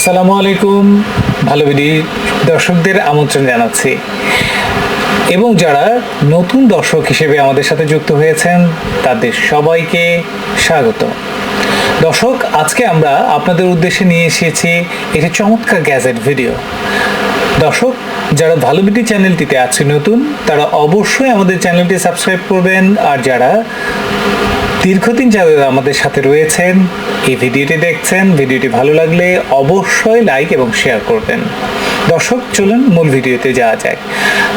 আসসালামু আলাইকুম ভালো বিডি দর্শকদের আমন্ত্রণ জানাচ্ছি। এবং যারা নতুন দর্শক হিসেবে আমাদের সাথে যুক্ত হয়েছেন, তাদের সবাইকে স্বাগত। দর্শক, আজকে আমরা আপনাদের উদ্দেশ্যে নিয়ে এসেছি একটি চমৎকার গ্যাজেট ভিডিও। দর্শক, যারা ভালো বিটি চ্যানেলটিতে আছে নতুন, তারা অবশ্যই আমাদের চ্যানেলটি সাবস্ক্রাইব করবেন, আর যারা দীর্ঘদিন যাদের আমাদের সাথে রয়েছেন। এই ভিডিওটি দেখছেন। ভিডিওটি ভালো লাগলে অবশ্যই লাইক এবং শেয়ার করবেন। দর্শক, চলুন মূল ভিডিওতে যাওয়া যাক।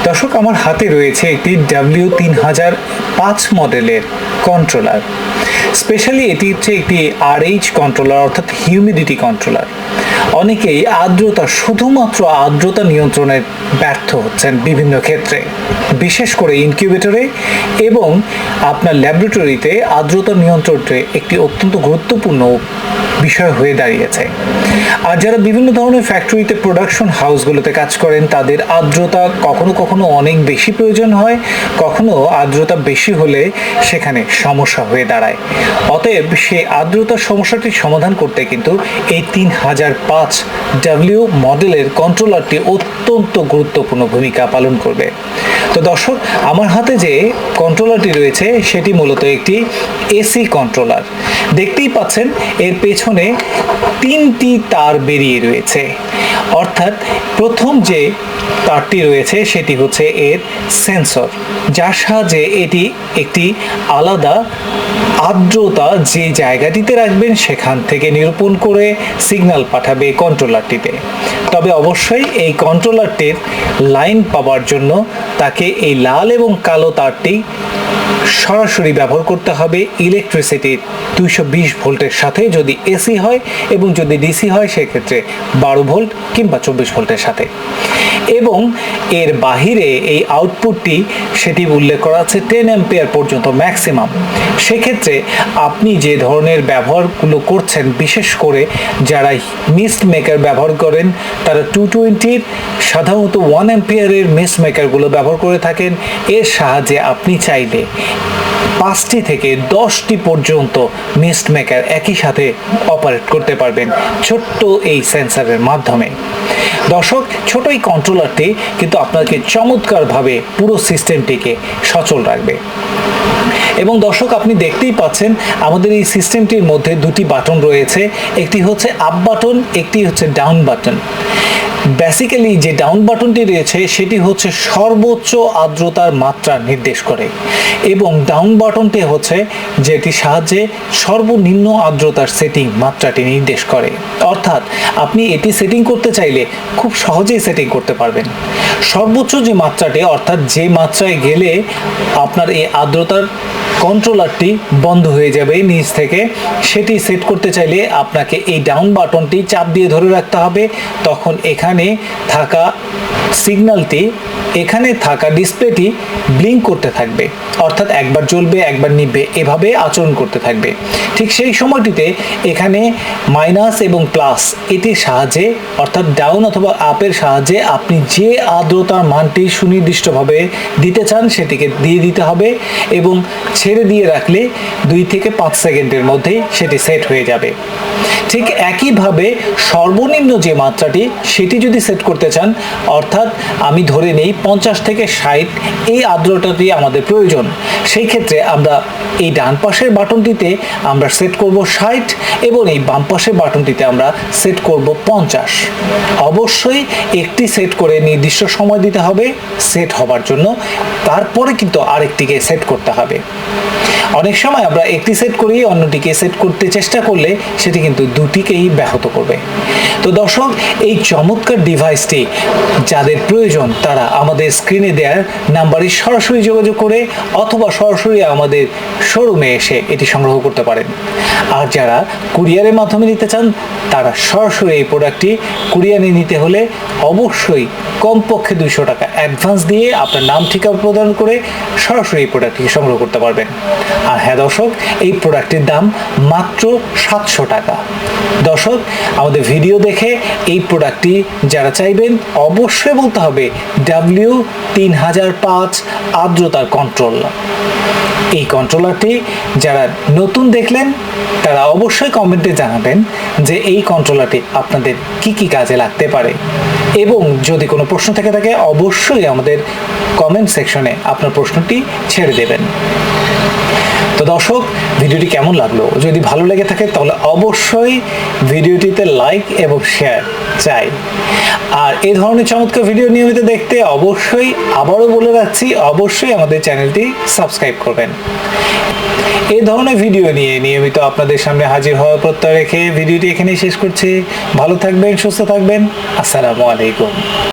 দর্শক, আমার হাতে রয়েছে একটি ডাব্লিউ তিন হাজার পাঁচ মডেলের কন্ট্রোলার স্পেশালি এটি হচ্ছে একটি আর এইচ কন্ট্রোলার অর্থাৎ হিউমিডিটি কন্ট্রোলার অনেকেই আর্দ্রতা, শুধুমাত্র আর্দ্রতা নিয়ন্ত্রণে ব্যর্থ হচ্ছেন বিভিন্ন ক্ষেত্রে। বিশেষ করে ইনকিউবেটরে এবং আপনার ল্যাবরেটরিতে আর্দ্রতা নিয়ন্ত্রণে একটি অত্যন্ত গুরুত্বপূর্ণ বিষয় হয়ে দাঁড়িয়েছে। আর যারা বিভিন্ন ধরনের ফ্যাক্টরিতে প্রোডাকশন হাউসগুলোতে কাজ করেন, তাদের আর্দ্রতা কখনো কখনো অনেক বেশি প্রয়োজন হয়, কখনো আর্দ্রতা বেশি হলে সেখানে সমস্যা হয়ে দাঁড়ায়। অতএব সেই আর্দ্রতার সমস্যাটির সমাধান করতে কিন্তু এই তিন হাজার পাঁচ ডাব্লিউ মডেলের কন্ট্রোলারটি অত্যন্ত গুরুত্বপূর্ণ ভূমিকা পালন করবে। তো দর্শক, আমার হাতে যে কন্ট্রোলারটি রয়েছে, সেটি মূলত একটি এসি কন্ট্রোলার দেখতেই পাচ্ছেন, এর পেছনে তিনটি তার বেরিয়ে রয়েছে। অর্থাৎ প্রথম যে তারটি রয়েছে, সেটি হচ্ছে এর সেন্সর যার সাহায্যে এটি একটি আলাদা আর্দ্রতা যে জায়গাটিতে রাখবেন, সেখান থেকে নিরূপণ করে সিগন্যাল পাঠাবে কন্ট্রোলারটিতে তবে অবশ্যই এই কন্ট্রোলারটির লাইন পাওয়ার জন্য তাকে এই লাল এবং কালো তারটি সরাসরি ব্যবহার করতে হবে। ইলেকট্রিসিটির দুইশো বিশ ভোল্টের সাথে যদি এসি হয় এবং যদি ডিসি হয়, সেক্ষেত্রে বারো ভোল্ট কিংবা চব্বিশ ভোল্টের সাথে। এবং এর বাহিরে এই আউটপুটটি সেটি উল্লেখ করা আছে টেন অ্যাম্পিয়ার পর্যন্ত ম্যাক্সিমাম সেক্ষেত্রে আপনি যে ধরনের ব্যবহারগুলো করছেন, বিশেষ করে যারা মিস্ট মেকার ব্যবহার করেন, তারা টু টোয়েন্টির সাধারণত ওয়ান অ্যাম্পিয়ারের মিস্ট মেকারগুলো ব্যবহার করে থাকেন। এর সাহায্যে আপনি চাইলে পাঁচটি থেকে দশটি পর্যন্ত মিস্ট মেকার একই সাথে অপারেট করতে পারবেন ছোট্ট এই সেন্সারের মাধ্যমে। দর্শক, ছোট এই কন্ট্রোলারটি কিন্তু আপনাকে চমৎকারভাবে পুরো সিস্টেমটিকে সচল রাখবে। এবং দর্শক, আপনি দেখতেই পাচ্ছেন আমাদের এই সিস্টেমটির মধ্যে দুটি বাটন রয়েছে। একটি হচ্ছে আপ বাটন একটি হচ্ছে ডাউন বাটন বেসিক্যালি যে ডাউন বাটনটি রয়েছে, সেটি হচ্ছে সর্বোচ্চ আর্দ্রতার মাত্রা নির্দেশ করে। এবং ডাউন বাটনটি হচ্ছে যেটি সাহায্যে সর্বনিম্ন আর্দ্রতার সেটিং মাত্রাটি নির্দেশ করে। অর্থাৎ, আপনি এটি সেটিং করতে চাইলে খুব সহজেই সেটিং করতে পারবেন। সর্বোচ্চ যে মাত্রাটি, অর্থাৎ যে মাত্রায় গেলে আপনার এই আর্দ্রতার কন্ট্রোলারটি বন্ধ হয়ে যাবে নিচ থেকে, সেটি সেট করতে চাইলে আপনাকে এই ডাউন বাটনটি চাপ দিয়ে ধরে রাখতে হবে। তখন এখানে থাকা সিগন্যালটি, এখানে থাকা ডিসপ্লেটি ব্লিঙ্ক করতে থাকবে। অর্থাৎ একবার জ্বলবে, একবার নিবে এভাবে আচরণ করতে থাকবে। ঠিক সেই সময়টিতে এখানে মাইনাস এবং প্লাস এটির সাহায্যে, অর্থাৎ ডাউন অথবা আপের সাহায্যে আপনি যে আর্দ্রতার মানটি সুনির্দিষ্টভাবে দিতে চান সেটিকে দিয়ে দিতে হবে এবং ছেড়ে দিয়ে রাখলে দুই থেকে পাঁচ সেকেন্ডের মধ্যেই সেটি সেট হয়ে যাবে। ঠিক একইভাবে সর্বনিম্ন যে মাত্রাটি, সেটি যদি সেট করতে চান, অর্থাৎ আমি ধরে নেই পঞ্চাশ থেকে ষাট এই আর্দ্রতাটি আমাদের প্রয়োজন। সেই ক্ষেত্রে আমরা এই ডান পাশের বাটনটিতে আমরা সেট করব ষাট এবং এই বাম পাশের বাটনটিতে আমরা সেট করব পঞ্চাশ। অবশ্যই একটি সেট করে নির্দিষ্ট সময় দিতে হবে সেট হবার জন্য। তারপরে কিন্তু আরেকটিকে সেট করতে হবে। অনেক সময় আমরা একটি সেট করি অন্যটিকে সেট করতে চেষ্টা করলে সেটি কিন্তু দুটিকেই ব্যাহত করবে। তো দর্শক, এই চমৎকার ডিভাইসটি যাদের প্রয়োজন, তারা আমাদের স্ক্রিনে দেওয়ার নাম্বারে সরাসরি যোগাযোগ করে অথবা সরাসরি আমাদের শোরুমে এসে এটি সংগ্রহ করতে পারেন। আর যারা কুরিয়ারের মাধ্যমে নিতে চান, তারা সরাসরি এই প্রোডাক্টটি কুরিয়ারে নিতে হলে অবশ্যই কমপক্ষে দুইশো টাকা অ্যাডভান্স দিয়ে আপনার নাম, ঠিকানা প্রদান করে সরাসরি এই প্রোডাক্টটি সংগ্রহ করতে পারবেন। আর হ্যাঁ দর্শক, এই প্রোডাক্টটির দাম মাত্র সাতশো টাকা। দর্শক, আমাদের ভিডিও দেখে এই প্রোডাক্টটি যারা চাইবেন অবশ্যই বলতে হবে ডাব্লিউ তিন হাজার পাঁচ আর্দ্রতার কন্ট্রোল এই কন্ট্রোলারটি যারা নতুন দেখলেন, তারা অবশ্যই কমেন্টে জানাবেন যে এই কন্ট্রোলারটি আপনাদের কি কি কাজে লাগতে পারে। এবং যদি কোনো প্রশ্ন থেকে থাকে, অবশ্যই আমাদের কমেন্ট সেকশনে আপনার প্রশ্নটি ছেড়ে দেবেন। তো দর্শক, ভিডিওটি কেমন লাগল? যদি ভালো লেগে থাকে, তাহলে অবশ্যই ভিডিওটিতে লাইক এবং শেয়ার চাই। আর এই ধরনের চমৎকার ভিডিও নিয়মিত দেখতে অবশ্যই আবারও বলে রাখছি, অবশ্যই আমাদের চ্যানেলটি সাবস্ক্রাইব করবেন। এই ধরনের ভিডিও নিয়ে নিয়মিত আপনাদের সামনে হাজির হওয়ার প্রত্যয় রেখে ভিডিওটি এখানেই শেষ করছি। ভালো থাকবেন, সুস্থ থাকবেন। আসসালামু আলাইকুম।